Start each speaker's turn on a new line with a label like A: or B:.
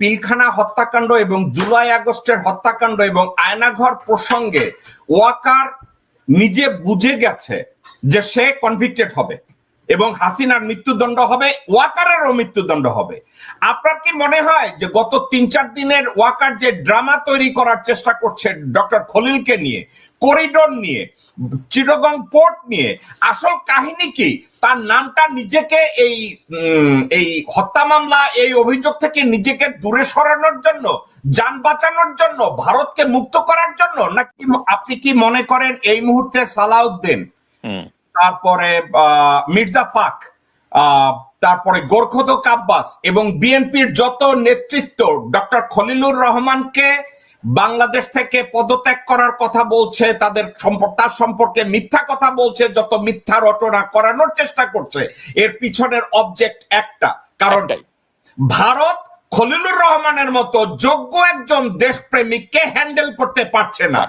A: পিলখানা হত্যাকাণ্ড এবং জুলাই আগস্টের হত্যাকাণ্ড এবং আয়নাঘর প্রসঙ্গে ওয়াকার নিজে বুঝে গেছে যে সে কনভিক্টেড হবে। এবং হাসিনার মৃত্যুদণ্ড হবে, ওয়াকারেরও মৃত্যুদণ্ড হবে। আপনার কি মনে হয় যে গত তিন চার দিনের ওয়াকার যে ড্রামা তৈরি করার চেষ্টা করছে ডক্টর খলিলকে নিয়ে, করিডোর নিয়ে চিরগং পোর্ট নিয়ে, আসল কাহিনী কি? তার নামটা নিজেকে এই এই হত্যা মামলা, এই অভিযোগ থেকে নিজেকে দূরে সরানোর জন্য, যান বাঁচানোর জন্য, ভারতকে মুক্ত করার জন্য? নাকি আপনি কি মনে করেন এই মুহূর্তে সালাউদ্দিন তারপরে মির্জা ফাক তারপরে গোরখদক আব্বাস এবং বিএনপির যত নেতৃত্ব ডক্টর খলিলুর রহমানকে বাংলাদেশ থেকে পদত্যাগ করার কথা বলছে তাদের তার সম্পর্কে মিথ্যা কথা বলছে যত মিথ্যা রচনা করানোর চেষ্টা করছে এর পিছনের অবজেক্ট একটা কারণ ভারত খলিলুর রহমানের মতো যোগ্য একজন দেশপ্রেমিককে হ্যান্ডেল করতে পারছে না।